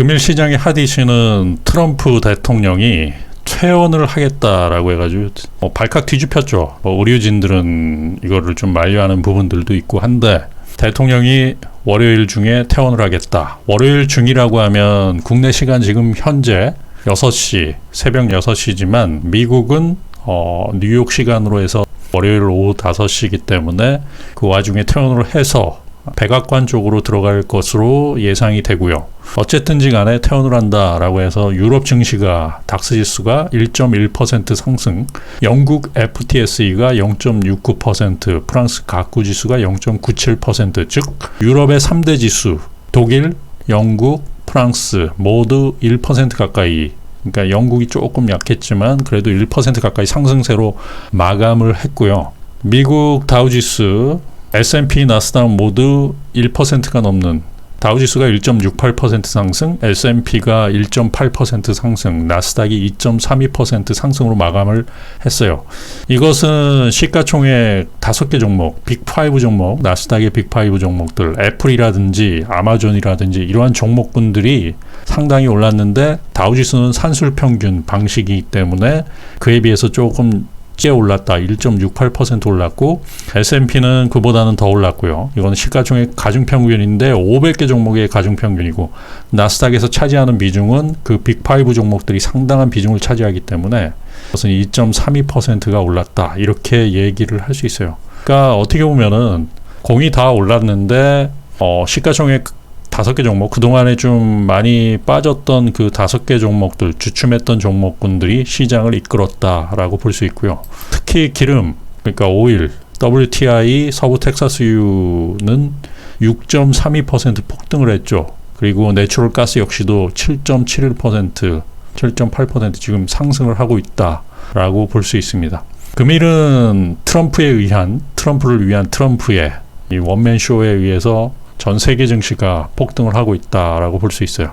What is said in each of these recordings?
금일 시장의 핫 이슈는 트럼프 대통령이 퇴원을 하겠다라고 해가지고 뭐 발칵 뒤집혔죠. 뭐 의료진들은 이거를 좀 만류하는 부분들도 있고 한데 대통령이 월요일 중에 퇴원을 하겠다. 월요일 중이라고 하면 국내 시간 지금 현재 6시, 새벽 6시지만 미국은 어, 뉴욕 시간으로 해서 월요일 오후 5시이기 때문에 그 와중에 퇴원을 해서 백악관 쪽으로 들어갈 것으로 예상이 되고요. 어쨌든지 간에 퇴원을 한다라고 해서 유럽 증시가 닥스 지수가 1.1% 상승, 영국 FTSE가 0.69%, 프랑스 가구 지수가 0.97%, 즉 유럽의 3대 지수 독일, 영국, 프랑스 모두 1% 가까이 그러니까 영국이 조금 약했지만 그래도 1% 가까이 상승세로 마감을 했고요. 미국 다우지수, S&P, 나스닥 모두 1%가 넘는 다우지수가 1.68% 상승, S&P가 1.8% 상승, 나스닥이 2.32% 상승으로 마감을 했어요. 이것은 시가총액 5개 종목, 빅5 종목, 나스닥의 빅5 종목들, 애플이라든지 아마존이라든지 이러한 종목군들이 상당히 올랐는데 다우지수는 산술 평균 방식이기 때문에 그에 비해서 조금 째 올랐다. 1.68% 올랐고 S&P는 그보다는 더 올랐고요. 이거는 시가총액 가중평균인데 500개 종목의 가중평균이고 나스닥에서 차지하는 비중은 그 빅5 종목들이 상당한 비중을 차지하기 때문에 그것은 2.32%가 올랐다. 이렇게 얘기를 할 수 있어요. 그러니까 어떻게 보면은 공이 다 올랐는데 어, 시가총액 다섯 개 종목 그동안에 좀 많이 빠졌던 그 다섯 개 종목들 주춤했던 종목군들이 시장을 이끌었다라고 볼 수 있고요. 특히 기름 그러니까 오일 WTI 서부 텍사스유는 6.32% 폭등을 했죠. 그리고 내추럴 가스 역시도 7.71% 7.8% 지금 상승을 하고 있다라고 볼 수 있습니다. 금일은 트럼프에 의한 트럼프를 위한 트럼프의 이 원맨 쇼에 의해서 전 세계 증시가 폭등을 하고 있다라고 볼 수 있어요.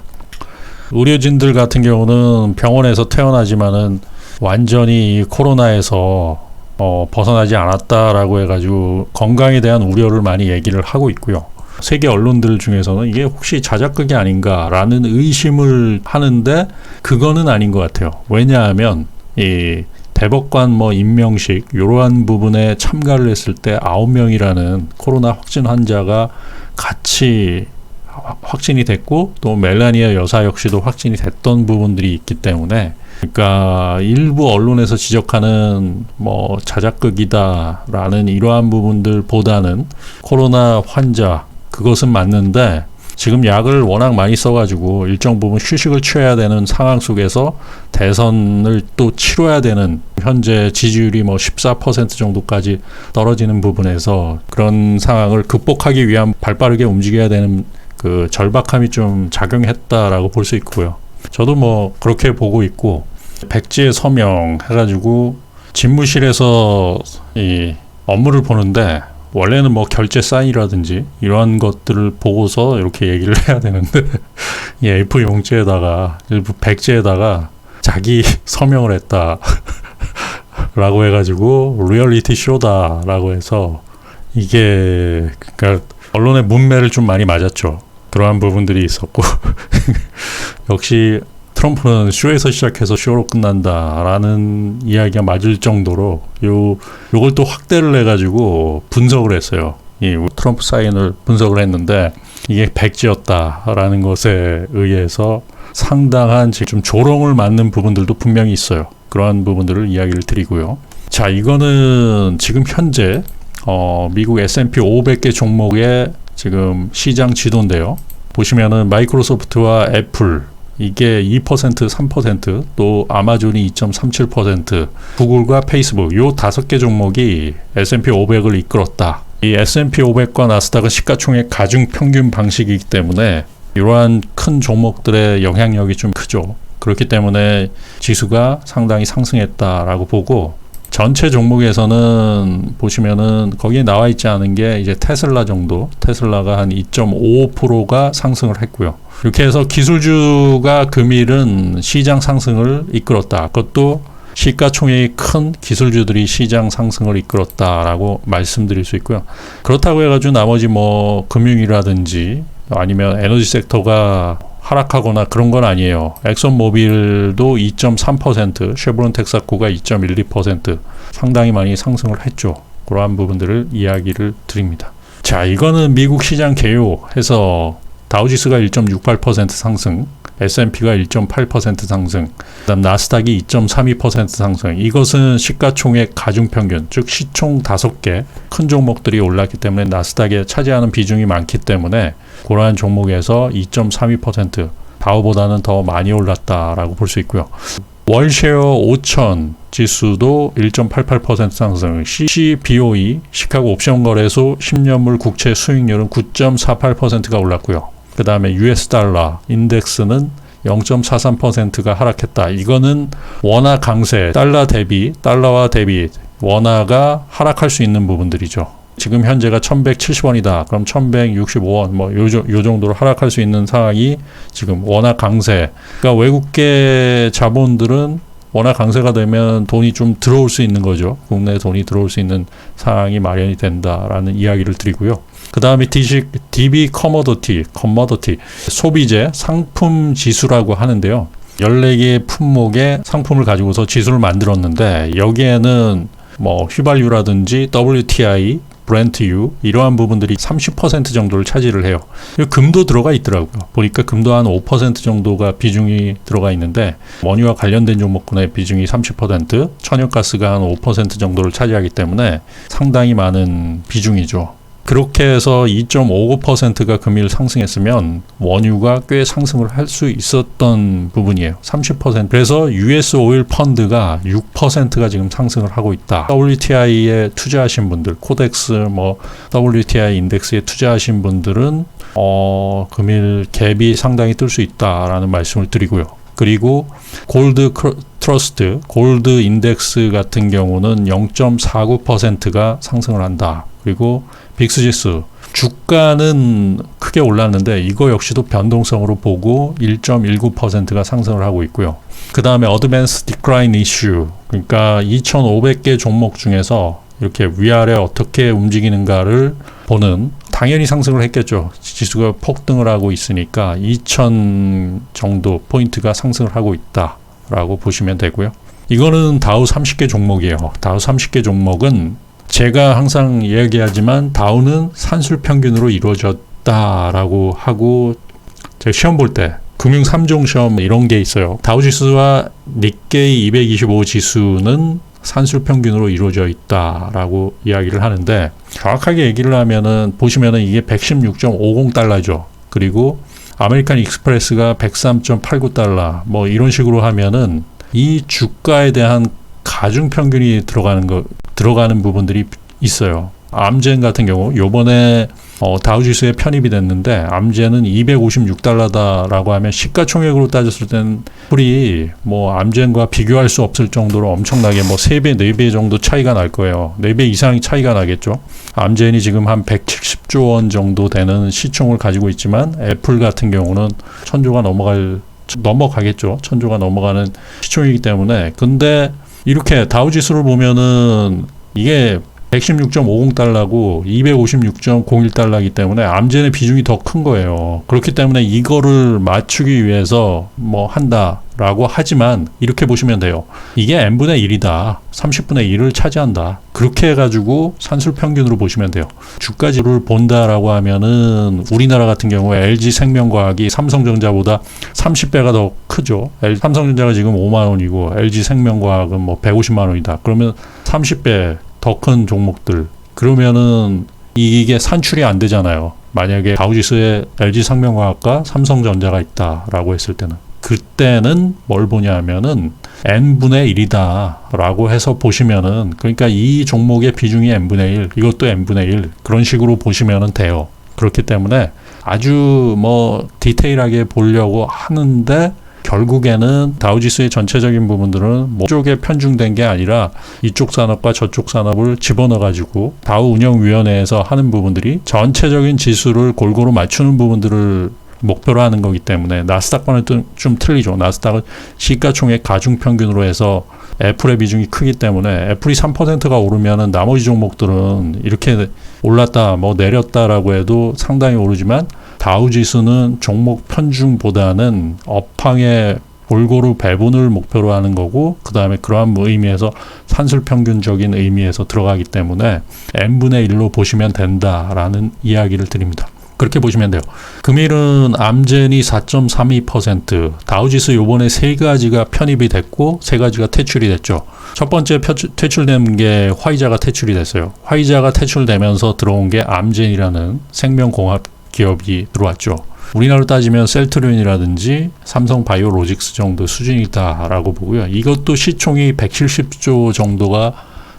의료진들 같은 경우는 병원에서 태어나지만은 완전히 코로나에서 어, 벗어나지 않았다라고 해가지고 건강에 대한 우려를 많이 얘기를 하고 있고요. 세계 언론들 중에서는 이게 혹시 자작극이 아닌가라는 의심을 하는데 그거는 아닌 것 같아요. 왜냐하면 이 대법관 뭐 임명식 이러한 부분에 참가를 했을 때 아홉 명이라는 코로나 확진 환자가 같이 확진이 됐고 또 멜라니아 여사 역시도 확진이 됐던 부분들이 있기 때문에 그러니까 일부 언론에서 지적하는 뭐 자작극이다라는 이러한 부분들보다는 코로나 환자 그것은 맞는데 지금 약을 워낙 많이 써가지고 일정 부분 휴식을 취해야 되는 상황 속에서 대선을 또 치러야 되는 현재 지지율이 뭐 14% 정도까지 떨어지는 부분에서 그런 상황을 극복하기 위한 발빠르게 움직여야 되는 그 절박함이 좀 작용했다라고 볼 수 있고요. 저도 뭐 그렇게 보고 있고 백지에 서명 해가지고 집무실에서 이 업무를 보는데 원래는 뭐 결제 사인이라든지 이러한 것들을 보고서 이렇게 얘기를 해야 되는데 이 A4 용지에다가 일부 백지에다가 자기 서명을 했다. 라고 해가지고 리얼리티 쇼다 라고 해서 이게 그러니까 언론의 문매를 좀 많이 맞았죠. 그러한 부분들이 있었고. 역시 트럼프는 쇼에서 시작해서 쇼로 끝난다라는 이야기가 맞을 정도로 요 요걸 또 확대를 해가지고 분석을 했어요. 이 트럼프 사인을 분석을 했는데 이게 백지였다라는 것에 의해서 상당한 지금 조롱을 맞는 부분들도 분명히 있어요. 그러한 부분들을 이야기를 드리고요. 자, 이거는 지금 현재 어, 미국 S&P 500개 종목의 지금 시장 지도인데요. 보시면은 마이크로소프트와 애플 이게 2% 3%또 아마존이 2.37% 구글과 페이스북 요 다섯 개 종목이 S&P 500을 이끌었다. 이 S&P 500과 나스닥은 시가총액 가중 평균 방식이기 때문에 이러한 큰 종목들의 영향력이 좀 크죠. 그렇기 때문에 지수가 상당히 상승했다라고 보고 전체 종목에서는 보시면은 거기에 나와 있지 않은 게 이제 테슬라 정도, 테슬라가 한 2.55%가 상승을 했고요. 이렇게 해서 기술주가 금일은 시장 상승을 이끌었다. 그것도 시가총액이 큰 기술주들이 시장 상승을 이끌었다라고 말씀드릴 수 있고요. 그렇다고 해가지고 나머지 뭐 금융이라든지 아니면 에너지 섹터가 하락하거나 그런 건 아니에요. 엑선모빌도 2.3%, 쉐브론 텍사코가 2.12% 상당히 많이 상승을 했죠. 그러한 부분들을 이야기를 드립니다. 자, 이거는 미국 시장 개요해서 다우지수가 1.68% 상승, S&P가 1.8% 상승, 그다음 나스닥이 2.32% 상승. 이것은 시가총액 가중평균, 즉 시총 5개 큰 종목들이 올랐기 때문에 나스닥에 차지하는 비중이 많기 때문에 그러한 종목에서 2.32% 다우보다는 더 많이 올랐다라고 볼 수 있고요. 월쉐어 5천 지수도 1.88% 상승, CCBOE 시카고 옵션 거래소 10년물 국채 수익률은 9.48%가 올랐고요. 그 다음에 US 달러 인덱스는 0.43%가 하락했다. 이거는 원화 강세, 달러 대비, 달러와 대비 원화가 하락할 수 있는 부분들이죠. 지금 현재가 1170원이다. 그럼 1165원 뭐 요, 요 정도로 하락할 수 있는 상황이 지금 원화 강세. 그러니까 외국계 자본들은 원화 강세가 되면 돈이 좀 들어올 수 있는 거죠. 국내에 돈이 들어올 수 있는 상황이 마련이 된다라는 이야기를 드리고요. 그 다음에 DB 커머더티, 커머더티, 소비재 상품 지수라고 하는데요. 14개의 품목의 상품을 가지고서 지수를 만들었는데 여기에는 뭐 휘발유라든지 WTI, 브렌트유 이러한 부분들이 30% 정도를 차지를 해요. 금도 들어가 있더라고요. 보니까 금도 한 5% 정도가 비중이 들어가 있는데 원유와 관련된 종목군의 비중이 30%, 천연가스가 한 5% 정도를 차지하기 때문에 상당히 많은 비중이죠. 그렇게 해서 2.59%가 금일 상승했으면 원유가 꽤 상승을 할 수 있었던 부분이에요. 30%. 그래서 US 오일 펀드가 6%가 지금 상승을 하고 있다. WTI에 투자하신 분들, 코덱스 뭐 WTI 인덱스에 투자하신 분들은 어, 금일 갭이 상당히 뜰 수 있다라는 말씀을 드리고요. 그리고 골드 트러스트, 골드 인덱스 같은 경우는 0.49%가 상승을 한다. 그리고 빅스 지수 주가는 크게 올랐는데 이거 역시도 변동성으로 보고 1.19%가 상승을 하고 있고요. 그 다음에 어드밴스 디크라인 이슈 그러니까 2,500개 종목 중에서 이렇게 위아래 어떻게 움직이는가를 보는 당연히 상승을 했겠죠. 지수가 폭등을 하고 있으니까 2,000 정도 포인트가 상승을 하고 있다 라고 보시면 되고요. 이거는 다우 30개 종목이에요. 다우 30개 종목은 제가 항상 이야기하지만 다우는 산술 평균으로 이루어졌다라고 하고 제가 시험 볼 때 금융 3종 시험 이런 게 있어요. 다우 지수와 니케이 225 지수는 산술 평균으로 이루어져 있다라고 이야기를 하는데 정확하게 얘기를 하면은 보시면은 이게 116.50달러죠. 그리고 아메리칸 익스프레스가 103.89달러 뭐 이런 식으로 하면은 이 주가에 대한 가중 평균이 들어가는 거 들어가는 부분들이 있어요. 암젠 같은 경우 요번에 어, 다우지수에 편입이 됐는데 암젠은 256달러다라고 하면 시가총액으로 따졌을 땐 풀이 뭐 암젠과 비교할 수 없을 정도로 엄청나게 뭐 3배, 4배 정도 차이가 날 거예요. 4배 이상이 차이가 나겠죠. 암젠이 지금 한 170 조 원 정도 되는 시총을 가지고 있지만 애플 같은 경우는 천조가 넘어갈 넘어가겠죠. 천조가 넘어가는 시총이기 때문에 근데 이렇게 다우 지수를 보면은 이게 116.50달러고 256.01달러이기 때문에 암젠의 비중이 더 큰 거예요. 그렇기 때문에 이거를 맞추기 위해서 뭐 한다 라고 하지만 이렇게 보시면 돼요. 이게 n분의 1이다. 30분의 1을 차지한다. 그렇게 해가지고 산술 평균으로 보시면 돼요. 주가지를 본다라고 하면은 우리나라 같은 경우에 LG 생명과학이 삼성전자보다 30배가 더 크죠. 삼성전자가 지금 5만 원이고 LG 생명과학은 뭐 150만 원이다. 그러면 30배 더 큰 종목들 그러면은 이게 산출이 안 되잖아요. 만약에 다우지수에 LG 생명과학과 삼성전자가 있다라고 했을 때는 그때는 뭘 보냐 하면은 n분의 1이다라고 해서 보시면은 그러니까 이 종목의 비중이 n분의 1 이것도 n분의 1 그런 식으로 보시면은 돼요. 그렇기 때문에 아주 뭐 디테일하게 보려고 하는데 결국에는 다우지수의 전체적인 부분들은 뭐 쪽에 편중된 게 아니라 이쪽 산업과 저쪽 산업을 집어넣어 가지고 다우 운영위원회에서 하는 부분들이 전체적인 지수를 골고루 맞추는 부분들을 목표로 하는 거기 때문에 나스닥과는 좀 틀리죠. 나스닥은 시가총액 가중평균으로 해서 애플의 비중이 크기 때문에 애플이 3%가 오르면은 나머지 종목들은 이렇게 올랐다 뭐 내렸다라고 해도 상당히 오르지만 다우 지수는 종목 편중보다는 업황의 골고루 배분을 목표로 하는 거고 그 다음에 그러한 의미에서 산술 평균적인 의미에서 들어가기 때문에 n분의 1로 보시면 된다라는 이야기를 드립니다. 그렇게 보시면 돼요. 금일은 암젠이 4.32%, 다우지수 요번에 세 가지가 편입이 됐고 세 가지가 퇴출이 됐죠. 첫 번째 펴- 퇴출된 게 화이자가 퇴출이 됐어요. 화이자가 퇴출되면서 들어온 게 암젠이라는 생명공학 기업이 들어왔죠. 우리나라로 따지면 셀트리온이라든지 삼성 바이오로직스 정도 수준이다라고 보고요. 이것도 시총이 170조 정도가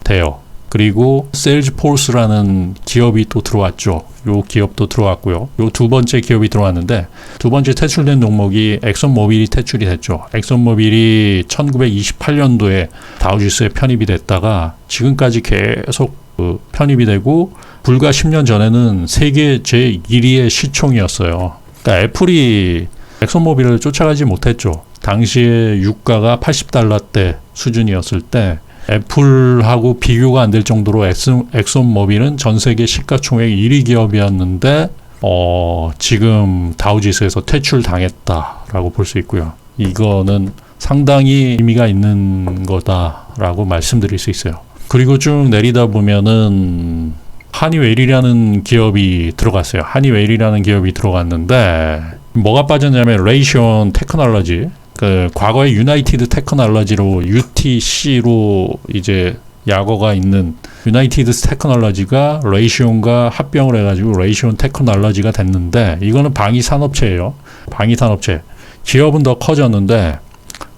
돼요. 그리고 셀즈포스라는 기업이 또 들어왔죠. 요 기업도 들어왔고요. 요 두 번째 기업이 들어왔는데 두 번째 퇴출된 종목이 엑선모빌이 퇴출이 됐죠. 엑선모빌이 1928년도에 다우지수에 편입이 됐다가 지금까지 계속 그 편입이 되고 불과 10년 전에는 세계 제1위의 시총이었어요. 그러니까 애플이 엑선모빌을 쫓아가지 못했죠. 당시에 유가가 80달러대 수준이었을 때 애플하고 비교가 안 될 정도로 엑슨, 엑선모빌은 전 세계 시가총액 1위 기업이었는데 어, 지금 다우지수에서 퇴출 당했다라고 볼 수 있고요. 이거는 상당히 의미가 있는 거다라고 말씀드릴 수 있어요. 그리고 쭉 내리다 보면은 하니웰이라는 기업이 들어갔어요. 하니웰이라는 기업이 들어갔는데 뭐가 빠졌냐면 레이션 테크놀로지 그 과거에 유나이티드 테크놀로지로 UTC로 이제 약어가 있는 유나이티드 테크놀로지가 레이시온과 합병을 해가지고 레이시온 테크놀로지가 됐는데 이거는 방위 산업체예요. 방위 산업체. 기업은 더 커졌는데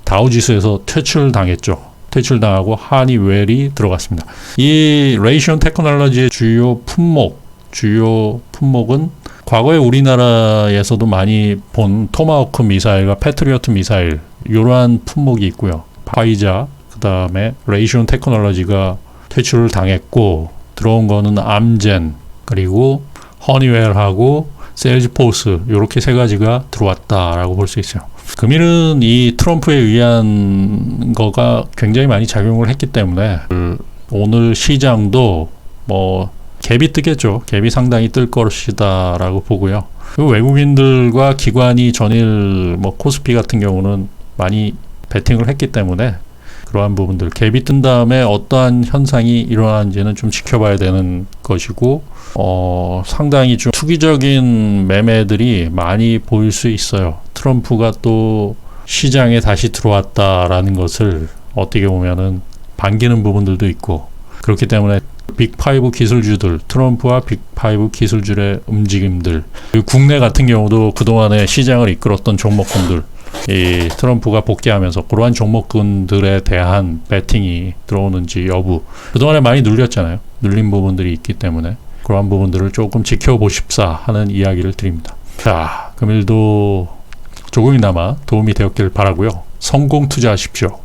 다우지수에서 퇴출 당했죠. 퇴출당하고 하니웰이 들어갔습니다. 이 레이시온 테크놀로지의 주요 품목, 주요 품목은 과거에 우리나라에서도 많이 본 토마호크 미사일과 패트리어트 미사일 이러한 품목이 있고요. 파이자 그다음에 레이시온 테크놀로지가 퇴출을 당했고 들어온 거는 암젠 그리고 허니웰하고 셀즈포스 이렇게 세 가지가 들어왔다라고 볼 수 있어요. 금일은 이 트럼프에 의한 거가 굉장히 많이 작용을 했기 때문에 오늘 시장도 뭐 갭이 뜨겠죠. 갭이 상당히 뜰 것이다라고 보고요. 외국인들과 기관이 전일 뭐 코스피 같은 경우는 많이 베팅을 했기 때문에 그러한 부분들 갭이 뜬 다음에 어떠한 현상이 일어나는지는 좀 지켜봐야 되는 것이고 어 상당히 좀 투기적인 매매들이 많이 보일 수 있어요. 트럼프가 또 시장에 다시 들어왔다라는 것을 어떻게 보면은 반기는 부분들도 있고 그렇기 때문에 빅5 기술주들, 트럼프와 빅5 기술주의 움직임들, 국내 같은 경우도 그동안에 시장을 이끌었던 종목군들, 이 트럼프가 복귀하면서 그러한 종목군들에 대한 배팅이 들어오는지 여부, 그동안에 많이 눌렸잖아요. 눌린 부분들이 있기 때문에 그러한 부분들을 조금 지켜보십사 하는 이야기를 드립니다. 자, 금일도 조금이나마 도움이 되었길 바라고요. 성공 투자하십시오.